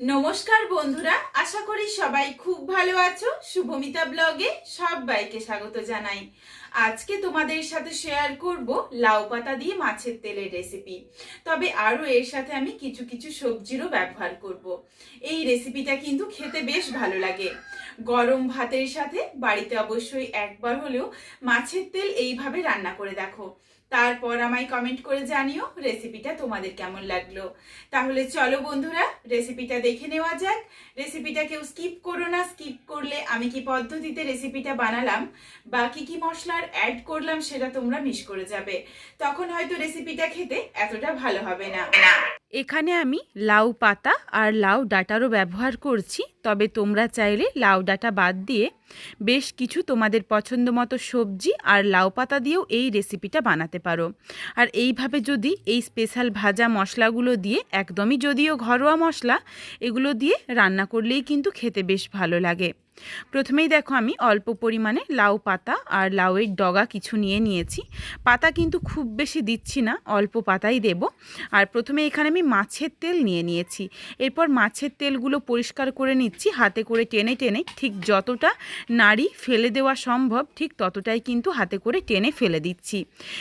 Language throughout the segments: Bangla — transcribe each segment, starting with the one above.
নমস্কার বন্ধুরা, আশা করি সবাই খুব ভালো আছো। শুভমিতা ব্লগে সবাইকে স্বাগত জানাই। আজকে তোমাদের সাথে শেয়ার করব লাউ পাতা দিয়ে মাছের তেলের রেসিপি তবে আরও এর সাথে আমি কিছু কিছু সবজিরও ব্যবহার করব। এই রেসিপিটা কিন্তু খেতে বেশ ভালো লাগে। গরম ভাতের সাথে বাড়িতে অবশ্যই একবার হলেও মাছের তেল এইভাবে রান্না করে দেখো। তারপর আমায় কমেন্ট করে জানিও রেসিপিটা তোমাদের কেমন লাগল। তাহলে চলো বন্ধুরা রেসিপিটা দেখে নেওয়া যাক। রেসিপিটা কেউ স্কিপ করো না স্কিপ করলে আমি কি পদ্ধতিতে রেসিপিটা বানালাম বা কি কি মশলার অ্যাড করলাম সেটা তোমরা মিস করে যাবে। তখন হয়তো রেসিপিটা খেতে এতটা ভালো হবে না। এখানে আমি লাউ পাতা আর লাউ ডাঁটারও ব্যবহার করছি, তবে তোমরা চাইলে লাউ ডাঁটা বাদ দিয়ে বেশ কিছু তোমাদের পছন্দ মতো সবজি আর লাউ পাতা দিয়েও এই রেসিপিটা বানাতে পারো। আর এইভাবে যদি এই স্পেশাল ভাজা মশলাগুলো দিয়ে, একদমই যদিও ঘরোয়া মশলা, এগুলো দিয়ে রান্না করলেই কিন্তু খেতে বেশ ভালো লাগে। প্রথমেই দেখো আমি অল্প পরিমাণে লাউ পাতা আর লাউয়ের ডগা কিছু নিয়ে নিয়েছি। পাতা কিন্তু খুব বেশি দিচ্ছি না, অল্প পাতাই দেব। আর প্রথমে এখানে আমি মাছের তেল নিয়ে নিয়েছি। এরপর মাছের তেলগুলো পরিষ্কার করে নিচ্ছি, হাতে করে টেনে টেনে। ঠিক যতটা নাড়ি ফেলে দেওয়া সম্ভব, ঠিক ততটাই কিন্তু হাতে করে টেনে ফেলে দিচ্ছি।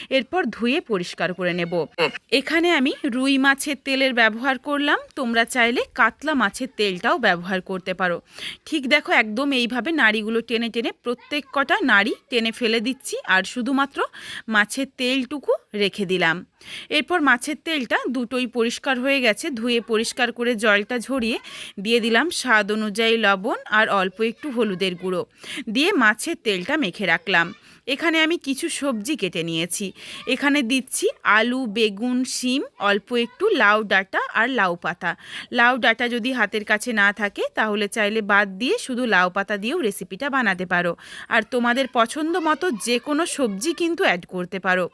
এরপর ধুয়ে পরিষ্কার করে নেব। এখানে আমি রুই মাছের তেলের ব্যবহার করলাম। তোমরা চাইলে কাতলা মাছের তেলটাও ব্যবহার করতে পারো। ঠিক দেখো একদম এইভাবে নাড়িগুলো টেনে টেনে প্রত্যেক কটা নাড়ি টেনে ফেলে দিচ্ছি আর শুধুমাত্র মাছের তেলটুকু রেখে দিলাম। এরপর মাছের তেলটা দুটোই পরিষ্কার হয়ে গেছে। ধুয়ে পরিষ্কার করে জলটা ঝরিয়ে দিয়ে দিলাম স্বাদ অনুযায়ী লবণ আর অল্প একটু হলুদের গুঁড়ো। দিয়ে মাছের তেলটা মেখে রাখলাম। এখানে আমি কিছু সবজি কেটে নিয়েছি। এখানে দিচ্ছি আলু, বেগুন, শিম, অল্প একটু লাউ ডাঁটা আর লাউ পাতা। লাউ ডাঁটা যদি হাতের কাছে না থাকে তাহলে চাইলে বাদ দিয়ে শুধু লাউ পাতা দিয়েও রেসিপিটা বানাতে পারো। আর তোমাদের পছন্দ মতো যে কোনো সবজি কিন্তু অ্যাড করতে পারো।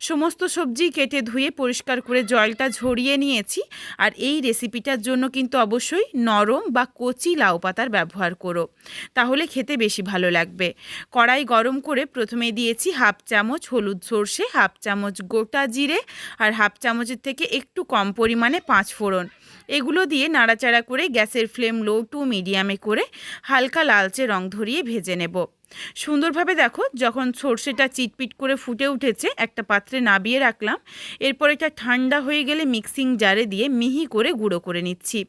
সমস্ত সবজি কেটে ধুয়ে পরিষ্কার করে জলটা ঝরিয়ে নিয়েছি। আর এই রেসিপিটার জন্য কিন্তু অবশ্যই নরম বা কচি লাউ পাতার ব্যবহার করো। তাহলে খেতে বেশি ভালো লাগবে। কড়াই গরম করে প্রথমে দিয়েছি হাফ চামচ হলুদ সর্ষে, হাফ চামচ গোটা জিরে আর হাফ চামচের থেকে একটু কম পরিমাণে পাঁচ ফোড়ন। এগুলো দিয়ে নাড়াচাড়া করে গ্যাসের ফ্লেম লো টু মিডিয়ামে করে হালকা লালচে রং ধরিয়ে ভেজে নেব। সুন্দরভাবে দেখো, যখন সর্ষেটা চিটপিট করে ফুটে উঠেছে, একটা পাত্রে নাবিয়ে রাখলাম। এরপর এটা ঠান্ডা হয়ে গেলে মিক্সিং জারে দিয়ে মিহি করে গুঁড়ো করে নিচ্ছি।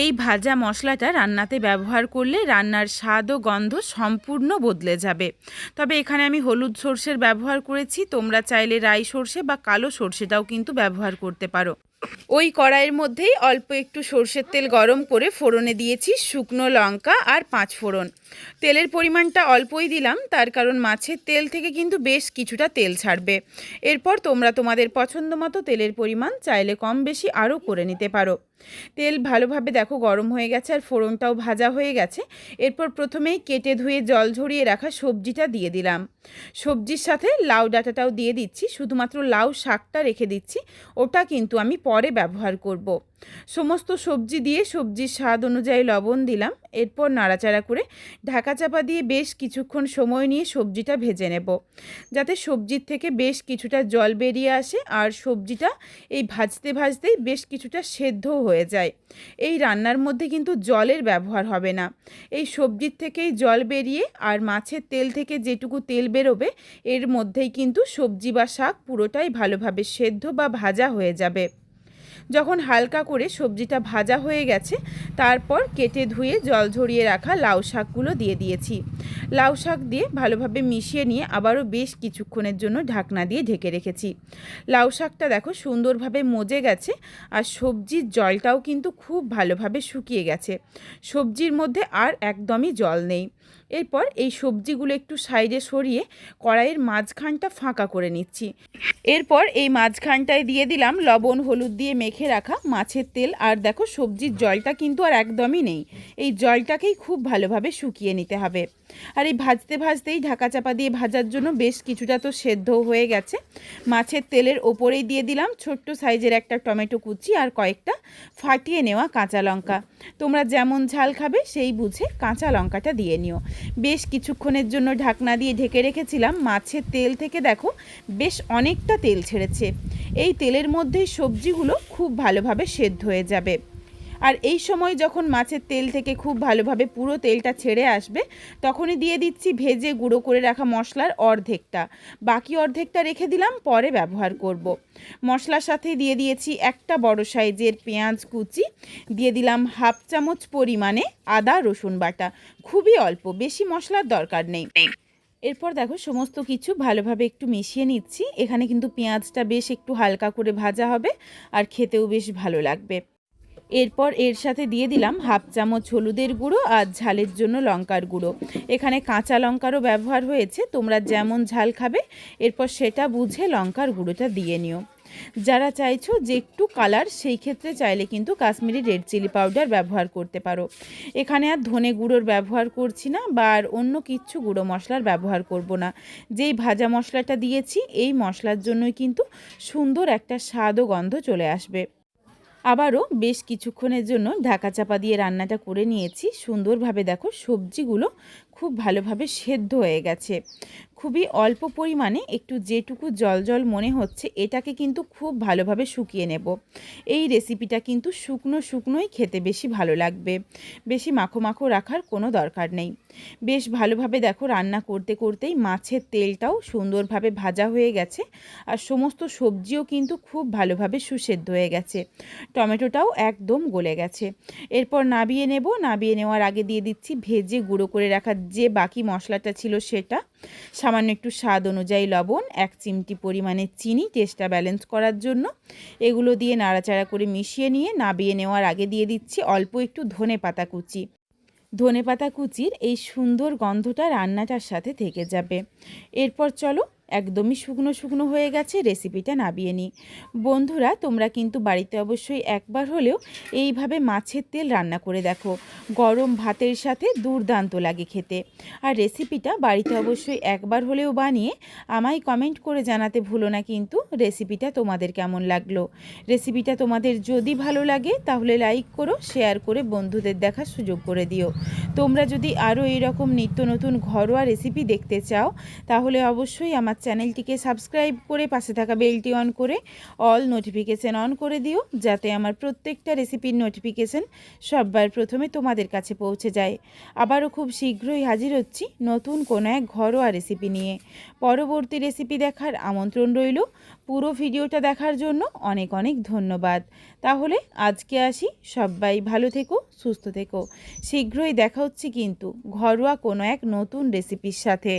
এই ভাজা মশলাটা রান্নাতে ব্যবহার করলে রান্নার স্বাদ ও গন্ধ সম্পূর্ণ বদলে যাবে। তবে এখানে আমি হলুদ সর্ষের ব্যবহার করেছি, তোমরা চাইলে রাই সর্ষে বা কালো সর্ষেটাও কিন্তু ব্যবহার করতে পারো। ওই কড়াইয়ের মধ্যেই অল্প একটু সর্ষের তেল গরম করে ফোড়নে দিয়েছি শুকনো লঙ্কা আর পাঁচ ফোড়ন। তেলের পরিমাণটা অল্পই দিলাম, তার কারণ মাছের তেল থেকে কিন্তু বেশ কিছুটা তেল ছাড়বে। এরপর তোমরা তোমাদের পছন্দ মতো তেলের পরিমাণ চাইলে কম বেশি আরও করে নিতে পারো। তেল ভালোভাবে দেখো গরম হয়ে গেছে আর ফোড়নটাও ভাজা হয়ে গেছে। এরপর প্রথমেই কেটে ধুয়ে জল ঝরিয়ে রাখা সবজিটা দিয়ে দিলাম। সবজির সাথে লাউ ডাঁটাটাও দিয়ে দিচ্ছি। শুধুমাত্র লাউ শাকটা রেখে দিচ্ছি। ওটা কিন্তু আমি পরে ব্যবহার করব। সমস্ত সবজি দিয়ে সবজির স্বাদ অনুযায়ী লবণ দিলাম। এরপর নাড়াচাড়া করে ঢাকা চাপা দিয়ে বেশ কিছুক্ষণ সময় নিয়ে সবজিটা ভেজে নেব। যাতে সবজির থেকে বেশ কিছুটা জল বেরিয়ে আসে আর সবজিটা এই ভাজতে ভাজতেই বেশ কিছুটা সেদ্ধও হয়ে যায়। এই রান্নার মধ্যে কিন্তু জলের ব্যবহার হবে না। এই সবজির থেকেই জল বেরিয়ে আর মাছের তেল থেকে যেটুকু তেল বেরোবে, এর মধ্যেই কিন্তু সবজি বা শাক পুরোটাই ভালোভাবে সেদ্ধ বা ভাজা হয়ে যাবে। যখন হালকা করে সবজিটা ভাজা হয়ে গেছে, তারপর কেটে ধুয়ে জল ঝরিয়ে রাখা লাউ শাকগুলো দিয়ে দিয়েছি। লাউ শাক দিয়ে ভালোভাবে মিশিয়ে নিয়ে আবারও বেশ কিছুক্ষণের জন্য ঢাকনা দিয়ে ঢেকে রেখেছি। লাউ শাকটা দেখো সুন্দরভাবে মজে গেছে আর সবজির জলটাও কিন্তু খুব ভালোভাবে শুকিয়ে গেছে। সবজির মধ্যে আর একদমই জল নেই। এরপর এই সবজিগুলো একটু সাইডে সরিয়ে কড়াইয়ের মাঝখানটা ফাঁকা করে নিচ্ছি। এরপর এই মাঝখানটায় দিয়ে দিলাম লবণ, হলুদ দিয়ে মেখে রাখা মাছের তেল। আর দেখো, সবজির জলটা কিন্তু আর একদমই নেই। এই জলটাকেই খুব ভালোভাবে শুকিয়ে নিতে হবে। আর এই ভাজতে ভাজতেই ঢাকা চাপা দিয়ে ভাজার জন্য বেশ কিছুটা তো সেদ্ধ হয়ে গেছে। মাছের তেলের ওপরেই দিয়ে দিলাম ছোট্ট সাইজের একটা টমেটো কুচি আর কয়েকটা ফাটিয়ে নেওয়া কাঁচা লঙ্কা। তোমরা যেমন ঝাল খাবে সেই বুঝে কাঁচা লঙ্কাটা দিয়ে নিও। বেশ কিছুক্ষণের জন্য ঢাকনা দিয়ে ঢেকে রেখেছিলাম। মাছের তেল থেকে দেখো বেশ অনেকটা তেল ছেড়েছে। এই তেলের মধ্যেই সবজিগুলো খুব ভালোভাবে সেদ্ধ হয়ে যাবে। আর এই সময় যখন মাছের তেল থেকে খুব ভালোভাবে পুরো তেলটা ছেড়ে আসবে, তখনই দিয়ে দিচ্ছি ভেজে গুঁড়ো করে রাখা মশলার অর্ধেকটা। বাকি অর্ধেকটা রেখে দিলাম, পরে ব্যবহার করব। মশলার সাথে দিয়ে দিয়েছি একটা বড় সাইজের পেঁয়াজ কুচি, দিয়ে দিলাম হাফ চামচ পরিমাণে আদা রসুন বাটা। খুবই অল্প, বেশি মশলার দরকার নেই। এরপর দেখো সমস্ত কিছু ভালোভাবে একটু মিশিয়ে নিচ্ছি। এখানে কিন্তু পেঁয়াজটা বেশ একটু হালকা করে ভাজা হবে, আর খেতেও বেশ ভালো লাগবে। এরপর এর সাথে দিয়ে দিলাম হাফ চামচ হলুদের গুঁড়ো আর ঝালের জন্য লঙ্কার গুঁড়ো। এখানে কাঁচা লঙ্কারও ব্যবহার হয়েছে, তোমরা যেমন ঝাল খাবে, এরপর সেটা বুঝে লঙ্কার গুঁড়োটা দিয়ে নিও। যারা চাইছো যে একটু কালার, সেই ক্ষেত্রে চাইলে কিন্তু কাশ্মীরি রেড চিলি পাউডার ব্যবহার করতে পারো। এখানে আর ধনে গুঁড়োর ব্যবহার করছি না বা আর অন্য কিচ্ছু গুঁড়ো মশলার ব্যবহার করব না। যেই ভাজা মশলাটা দিয়েছি, এই মশলার জন্যই কিন্তু সুন্দর একটা স্বাদ ও গন্ধ চলে আসবে। আবারও বেশ কিছুক্ষণের জন্য ঢাকা চাপা দিয়ে রান্নাটা করে নিয়েছি। সুন্দরভাবে দেখো সবজিগুলো খুব ভালোভাবে সেদ্ধ হয়ে গেছে। খুবই অল্প পরিমাণে একটু যেটুকু জল জল মনে হচ্ছে, এটাকে কিন্তু খুব ভালোভাবে শুকিয়ে নেব। এই রেসিপিটা কিন্তু শুকনো শুকনোই খেতে বেশি ভালো লাগবে। বেশি মাখো মাখো রাখার কোনো দরকার নেই। বেশ ভালোভাবে দেখো রান্না করতে করতেই মাছের তেলটাও সুন্দরভাবে ভাজা হয়ে গেছে আর সমস্ত সবজিও কিন্তু খুব ভালোভাবে সুসেদ্ধ হয়ে গেছে। টমেটোটাও একদম গলে গেছে। এরপর নাবিয়ে নেব। নাবিয়ে নেওয়ার আগে দিয়ে দিচ্ছি ভেজে গুঁড়ো করে রাখা যে বাকি মশলাটা ছিল সেটা, সামান্য একটু স্বাদ অনুযায়ী লবণ, এক চিমটি পরিমাণে চিনি টেস্টটা ব্যালেন্স করার জন্য। এগুলো দিয়ে নাড়াচাড়া করে মিশিয়ে নিয়ে নাবিয়ে নেওয়ার আগে দিয়ে দিচ্ছি অল্প একটু ধনে পাতা কুচি। ধনে পাতা কুচির এই সুন্দর গন্ধটা রান্নাটার সাথে থেকে যাবে। এরপর চলো একদমই শুকনো শুকনো হয়ে গেছে রেসিপিটা নাবিয়ে নিই। বন্ধুরা, তোমরা কিন্তু বাড়িতে অবশ্যই একবার হলেও এইভাবে মাছের তেল রান্না করে দেখো। গরম ভাতের সাথে দুর্দান্ত লাগে খেতে। আর রেসিপিটা বাড়িতে অবশ্যই একবার হলেও বানিয়ে আমায় কমেন্ট করে জানাতে ভুলো না কিন্তু রেসিপিটা তোমাদের কেমন লাগল। রেসিপিটা তোমাদের যদি ভালো লাগে তাহলে লাইক করো শেয়ার করে বন্ধুদের দেখার সুযোগ করে দিও। তোমরা যদি আরও এইরকম নিত্য নতুন ঘরোয়া রেসিপি দেখতে চাও, তাহলে অবশ্যই আমার চ্যানেলটিকে সাবস্ক্রাইব করে পাশে থাকা বেলটি অন করে অল নোটিফিকেশান অন করে দিও, যাতে আমার প্রত্যেকটা রেসিপির নোটিফিকেশান সববার প্রথমে তোমাদের কাছে পৌঁছে যায়। আবারও খুব শীঘ্রই হাজির হচ্ছি নতুন কোনো এক ঘরোয়া রেসিপি নিয়ে। পরবর্তী রেসিপি দেখার আমন্ত্রণ রইল। পুরো ভিডিওটা দেখার জন্য অনেক অনেক ধন্যবাদ। তাহলে আজকে আসি। সবাই ভালো থেকো, সুস্থ থেকো। শীঘ্রই দেখা হচ্ছে কিন্তু ঘরোয়া কোনো এক নতুন রেসিপির সাথে।